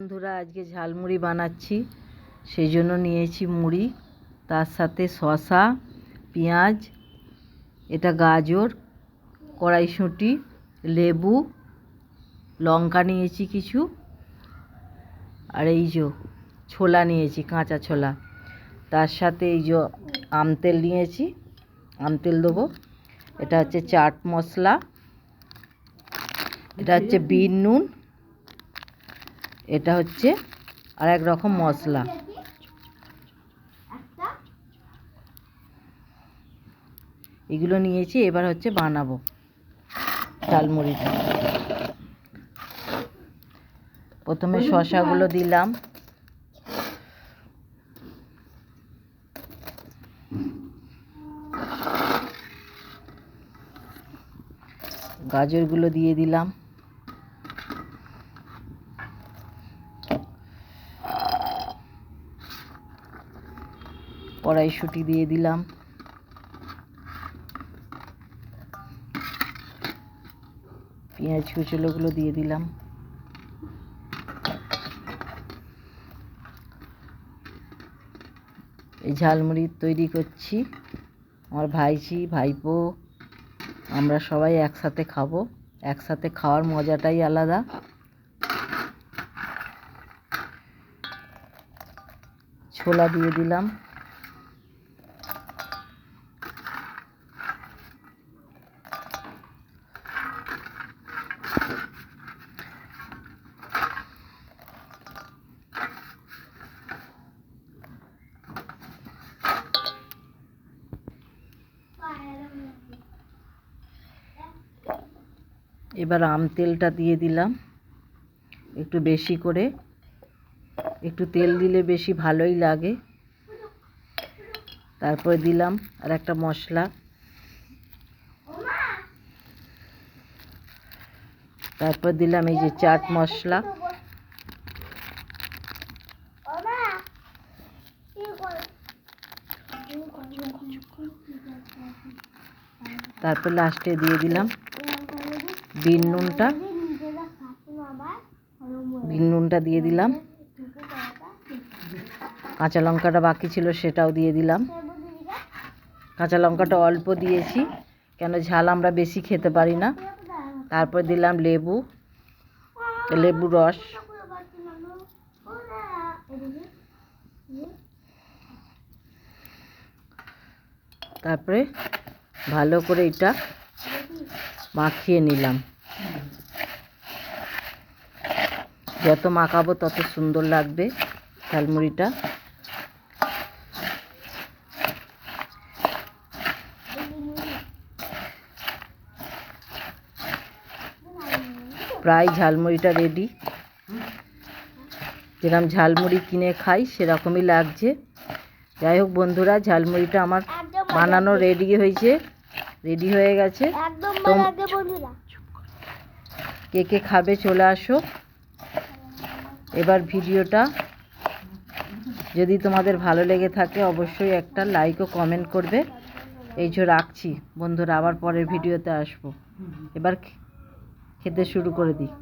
বন্ধুরা, আজকে ঝালমুড়ি বানাচ্ছি। সেই জন্য নিয়েছি মুড়ি, তার সাথে শসা, পেঁয়াজ, এটা গাজর, কড়াইশুঁটি, লেবু, লঙ্কা নিয়েছি কিছু, আর এই যে ছোলা নিয়েছি, কাঁচা ছোলা। তার সাথে এই যে আম তেল নিয়েছি, আম তেল দেবো। এটা হচ্ছে চাট মশলা, এটা হচ্ছে বিন, নুন এটা হচ্ছে আর এক রকম মশলা। এগুলো নিয়েছি এবার হচ্ছে বানাবো ঝালমুড়িটা। প্রথমে শশাগুলো দিলাম। গাজরগুলো দিয়ে দিলাম। কড়াইশুঁটি দিয়ে দিলাম। পেঁয়াজ কুচলোগুলো দিয়ে দিলাম। এই ঝালমুড়ি তৈরি করছি। আমার ভাইঝি ভাইপো, আমরা সবাই একসাথে খাব। একসাথে খাওয়ার মজাটাই আলাদা। ছোলা দিয়ে দিলাম। এবার আম তেলটা দিয়ে দিলাম। একটু বেশি করে। একটু তেল দিলে বেশি ভালোই লাগে। তারপরে দিলাম আর একটা মশলা। তারপর দিলাম এই যে চাট মশলা। তারপর লাস্টে দিয়ে দিলাম বিন নুনটা। বিন নুনটা দিয়ে দিলাম। কাঁচা লঙ্কাটা বাকি ছিল সেটাও দিয়ে দিলাম। কাঁচা লঙ্কাটা অল্প দিয়েছি, কেন ঝাল আমরা বেশি খেতে পারি না। তারপর দিলাম লেবু লেবু রস। তারপরে ভালো করে এটা মাখিয়ে নিলাম। যত মাখাবো তত সুন্দর লাগবে ঝালমুড়িটা। প্রায় ঝালমুড়িটা রেডি যেরকম ঝালমুড়ি কিনে খাই, সেরকমই লাগছে। যাই হোক বন্ধুরা, ঝালমুড়িটা আমার বানানো রেডি হয়েছে। রেডি হয়ে গেছে। কে কে খাবে চলে আসো। এবার ভিডিওটা যদি তোমাদের ভালো লেগে থাকে অবশ্যই একটা লাইক ও কমেন্ট করবে। এই যে রাখছি। বন্ধুরা আবার পরের ভিডিওতে আসব। এবার খেতে শুরু করে দিই।